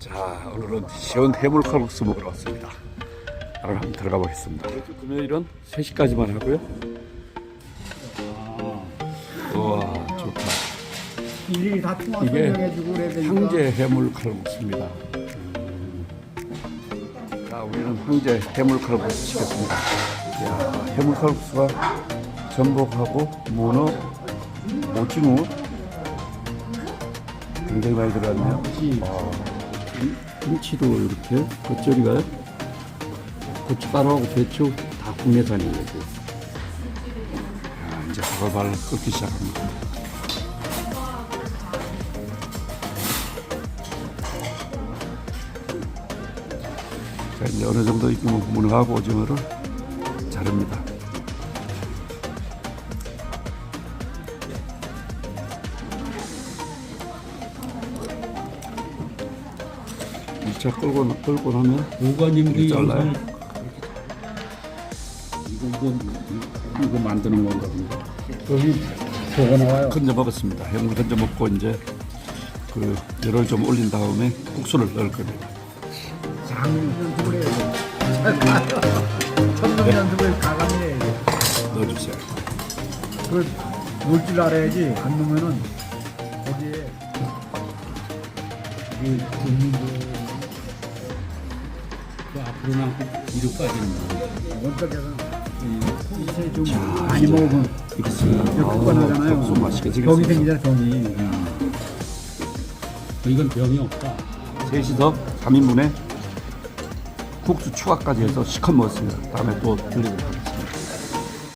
자 오늘은 시원 해물 칼국수 먹으러 왔습니다. 오늘 한번 들어가 보겠습니다. 금요일은 3시까지만 하고요. 우와 좋다. 일일이 다 통화 이게 설명해주고 그래야 되니까 황제 해물 칼국수입니다. 음. 자 우리는 황제 해물 칼국수 시켰습니다. 이야, 해물 칼국수가 전복하고 문어, 오징어 굉장히 많이 들어갔네요. 아, 김- 김치도 이렇게 겉절이가 고춧가루하고 배추 다 국내산이에요. 이게. 야, 이제 발발 끓기 시작합니다. 자, 이제 어느 정도 익으면 문어하고 오징어를 자릅니다. 이차 끌고 끌고 나면 오관님이 잘라요? 이거 이거 이거 만드는 건가 본데. 여기 보고 나와요 건져 먹었습니다. 해물 건져 먹고 이제 그 열을 좀 올린 다음에 국수를 넣을 겁니다. 장인 연습을 해야 돼 천명 연습을 가감히 해야 돼 넣어주세요. 그걸 놀줄 알아야지 안 넣으면은 거기에 이 국민도 그 앞으로 나고 뒤로 빠지는 거. 원격에서 이제 좀 많이 먹으면 국수 맛있게 병이. 생기잖아 병이 이건 병이 없다. 셋이서 3인분에 국수 추가까지 해서 시컷 먹었습니다. 다음에 또 들리도록 하겠습니다.